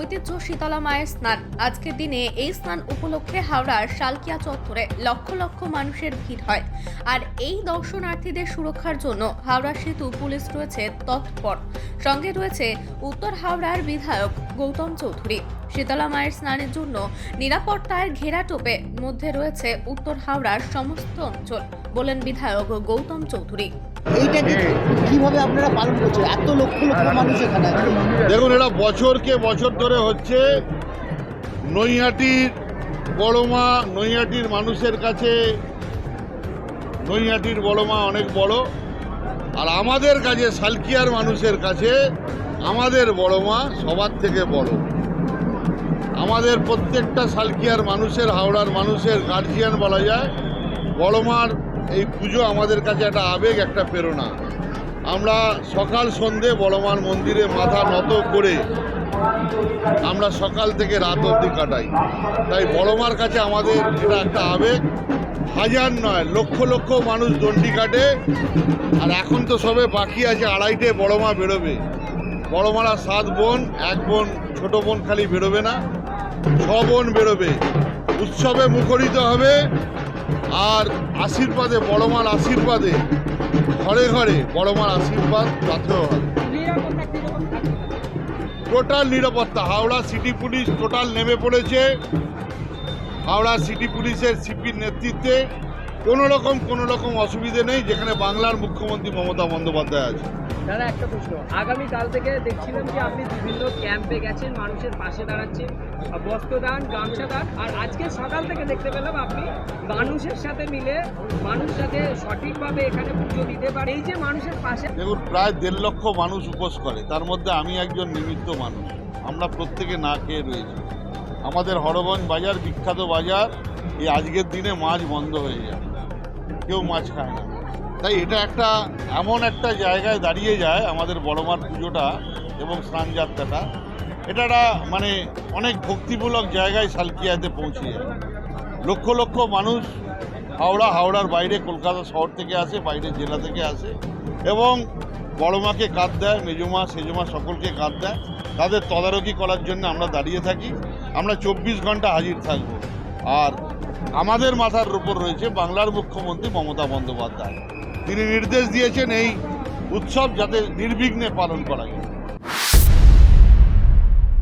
ঐতিহ্য শীতলা মায়ের স্নান। আজকের দিনে এই স্নান উপলক্ষে হাওড়ার শালকিয়া চত্বরে লক্ষ লক্ষ মানুষের ভিড় হয়। আর এই দর্শনার্থীদের সুরক্ষার জন্য হাওড়া সেতু পুলিশ রয়েছে তৎপর। সঙ্গে রয়েছে উত্তর হাওড়ার বিধায়ক গৌতম চৌধুরী। শীতলা মায়ের স্নানের জন্য নিরাপত্তার ঘেরাটোপে মধ্যে রয়েছে উত্তর হাওড়ার সমস্ত অঞ্চল বলেন বিধায়ক গৌতম চৌধুরী। এইটাকে কীভাবে আপনারা পালন করছেন? এত লক্ষ লক্ষ মানুষ এখানে আছে। দেখুন এটা বছরকে বছর ধরে হচ্ছে। নৈহাটির বড়মা নৈহাটির মানুষের কাছে নৈহাটির বড়মা অনেক বড়। আর আমাদের কাছে সালকিয়ার মানুষের কাছে আমাদের বড়মা সবার থেকে বড়। আমাদের প্রত্যেকটা সালকিয়ার মানুষের, হাওড়ার মানুষের গার্জিয়ান বলা যায়। বড়মার এই পুজো আমাদের কাছে একটা আবেগ, একটা প্রেরণা। আমরা সকাল সন্ধে বড়মার মন্দিরে মাথা নত করে আমরা সকাল থেকে রাত অবধি কাটাই। তাই বড়মার কাছে আমাদের এটা একটা আবেগ। হাজার নয়, লক্ষ লক্ষ মানুষ দণ্ডি কাটে। আর এখন তো সবে বাকি আছে, আড়াইটে বড়মা বেরোবে। বড়মারা সাত বোন, এক বোন, ছোট বোন খালি বেরোবে না। ছ বেরোবে। উৎসবে মুখরিত হবে আর আশীর্বাদে, বড়মার আশীর্বাদে, ঘরে ঘরে বড়মার আশীর্বাদ পাথেও হবে। টোটাল নিরাপত্তা, হাওড়া সিটি পুলিশ টোটাল নেমে পড়েছে। হাওড়া সিটি পুলিশের সিপির নেতৃত্বে কোনো রকম কোনো রকম অসুবিধে নেই, যেখানে বাংলার মুখ্যমন্ত্রী মমতা বন্দ্যোপাধ্যায় আছে। দাদা, একটা প্রশ্ন। আগামী কাল থেকে দেখছিলাম যে আপনি বিভিন্ন ক্যাম্পে গেছেন, মানুষের পাশে দাঁড়াচ্ছেন। বস্ত্রদান, গামছা দান। আর আজকে সকাল থেকে দেখতে পেলাম আপনি মানুষের সাথে মিলে, মানুষ যাতে সঠিকভাবে এখানে পুজো দিতে পারে। এই যে মানুষের পাশে দেখুন, প্রায় দেড় লক্ষ মানুষ উপোস করে। তার মধ্যে আমি একজন নিমিত্ত মানুষ। আমরা প্রত্যেকে না খেয়ে রয়েছি। আমাদের হরগঞ্জ বাজার, বিখ্যাত বাজার, এই আজকের দিনে মাছ বন্ধ হয়ে যায়। কেউ মাছ খায় না। তাই এটা একটা এমন একটা জায়গায় দাঁড়িয়ে যায় আমাদের বড়মার পুজোটা এবং স্নান যাত্রাটা। এটা মানে অনেক ভক্তিমূলক জায়গায় সালকিয়াতে পৌঁছে যায়। লক্ষ লক্ষ মানুষ হাওড়া, হাওড়ার বাইরে, কলকাতা শহর থেকে আসে বাইরের জেলা থেকে আসে এবং বড় মাকে কাঁদ দেয়, মেজমা, সেজমা সকলকে কাঁদ দেয়। তাদের তদারকি করার জন্য আমরা দাঁড়িয়ে থাকি। আমরা চব্বিশ ঘণ্টা হাজির থাকব। আর আমাদের মাথার উপর রয়েছে বাংলার মুখ্যমন্ত্রী মমতা বন্দ্যোপাধ্যায়। তিনি নির্দেশ দিয়েছেন এই উৎসব যাতে নির্বিঘ্নে পালন করা যায়।